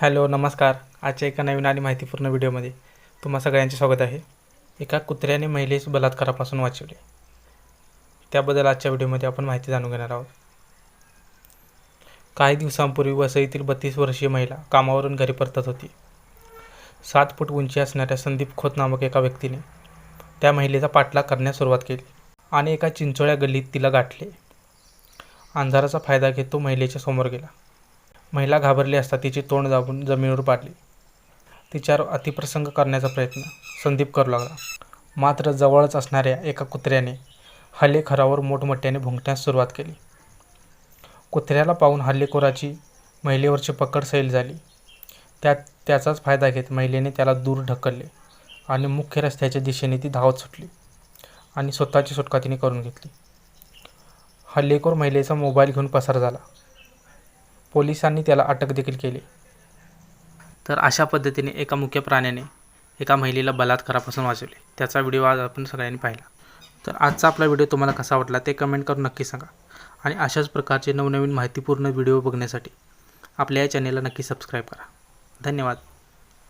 Hello नमस्कार. आजच्या एका नवीन आणि माहितीपूर्ण व्हिडिओमध्ये तुम्हा सगळ्यांचे स्वागत आहे. एका कुत्र्याने महिलेस बलात्कारापासून वाचवले. त्याबद्दल आजच्या व्हिडिओमध्ये आपण माहिती जाणून घेणार आहोत. काही दिवसांपूर्वी वसईतील बत्तीस वर्षीय महिला कामावरून घरी परतत होती. सात फूट उंची असणाऱ्या संदीप खोत नामक एका व्यक्तीने त्या महिलेचा पाठलाग करण्यास सुरुवात केली आणि एका चिंचोळ्या गल्लीत तिला गाठले. अंधाराचा फायदा घेत तो महिलेच्या समोर गेला. महिला घाबरली असता तिचे तोंड दाबून जमिनीवर पाडली. तिच्यावर अतिप्रसंग करण्याचा प्रयत्न संदीप करू लागला. मात्र जवळच असणाऱ्या एका कुत्र्याने हल्लेखोरावर मोठमोठ्याने भुंकण्यास सुरुवात केली. कुत्र्याला पाहून हल्लेखोराची महिलेवरची पकड सैल झाली. त्यात त्याचाच फायदा घेत महिलेने त्याला दूर ढकलले आणि मुख्य रस्त्याच्या दिशेने ती धावत सुटली आणि स्वतःची सुटका तिने करून घेतली. हल्लेखोर महिलेचा मोबाईल घेऊन पसार झाला. पोलिसांनी त्याला अटक देखील केली. तर अशा पद्धतीने एका मुख्य प्राण्याने एका महिलेला बलात्कारापासून वाचवले. त्याचा व्हिडिओ आज आपण सगळ्यांनी पाहिला. तर आजचा आपला व्हिडिओ तुम्हाला कसा वाटला ते कमेंट करून नक्की सांगा. आणि अशाच प्रकारचे नवनवीन माहितीपूर्ण व्हिडिओ बघण्यासाठी आपल्या या चॅनेलला नक्की सबस्क्राईब करा. धन्यवाद.